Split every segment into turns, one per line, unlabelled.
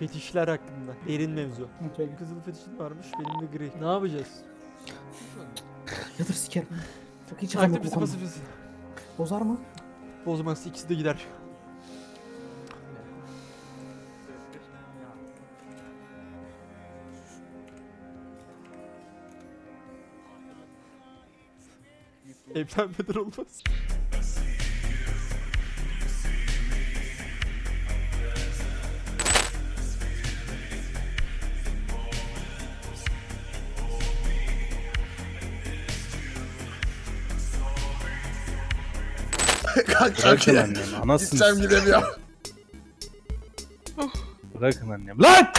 Fetişler hakkında. Derin mevzu.
Söyle.
Kızıl fetişin varmış benim de gri. Ne yapacağız?
Yatır sikerim. Çok hiç
Aktifisi
konuda.
pasifisi.
Bozar mı?
Bozmaz ikisi de gider. Evlenmeden olmaz.
Bırakın annemi. Anasını
Gideceğim
s-
gidemiyorum.
Bırakın annemi. Lan!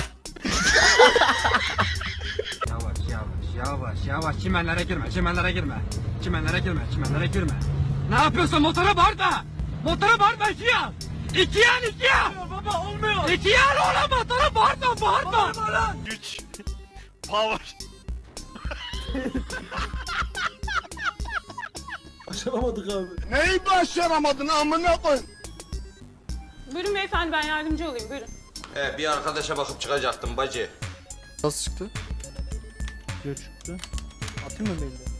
Yavaş yavaş yavaş yavaş çimenlere girme çimenlere girme. Çimenlere girme çimenlere girme. Ne yapıyorsun motora bağırma. Motora bağırma ikiye al. İkiye al ikiye al. Baba olmuyor. İkiye al oğlum motora bağırma bağırma. Bağırma lan.
Güç. Power.
Başaramadık abi.
Neyi başaramadın amına koy?
Buyurun beyefendi ben yardımcı olayım buyurun.
He bir arkadaşa bakıp çıkacaktım bacı.
Nasıl çıktı?
Gör çıktı. Atayım mı mailde?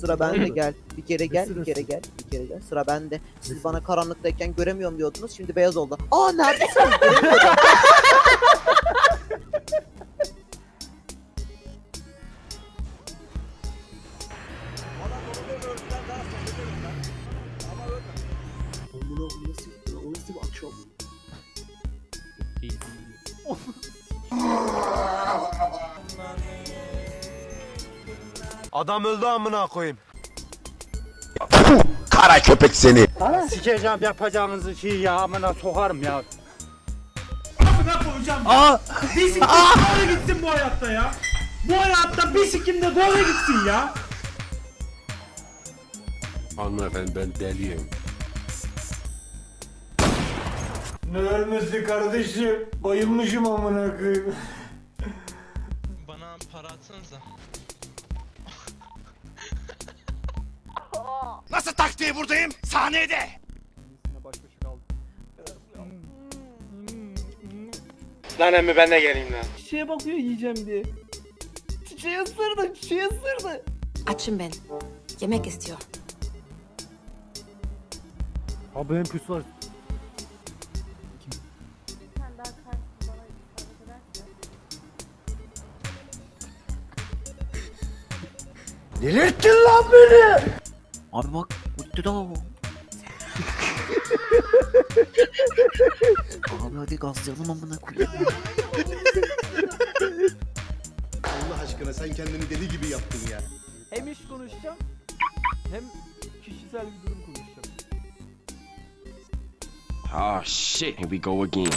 Sıra bende gel. Bir kere gel, bir kere gel, bir kere gel. Sıra bende. Siz bana karanlıktayken göremiyorum diyordunuz. Şimdi beyaz oldu. Aa neredesin? Göremiyorum.
Adam öldü amına koyayım.
Kara köpek seni.
Sikeceğim yapacağınızı şey ya amına sokarım ya.
Aa!
Bir sikim doğru gitsin bu hayatta ya. Bu hayatta bir sikim de doğru gitsin ya.
Hanımefendi ben deliyim.
Ne ölmesi kardeşim? Bayılmışım amına koyayım.
Bana para atsanıza.
Nasıl taktiği buradayım? Sahnede.
Baş başa kaldım.
Lan emmi ben de geleyim lan.
Çiçeğe bakıyor yiyeceğim diye. Çiçeği ısırdı, çiçeği ısırdı.
Açım ben. Yemek istiyor.
Abi benim püs var.
Delirttin lan beni.
Abi bak, mutlu da o. Abi hadi gazlayalım amına koyayım.
Allah aşkına sen kendini deli gibi yaptın ya.
Hem iş konuşacağım hem kişisel bir durum konuşacağım.
Ah shit, here we go again.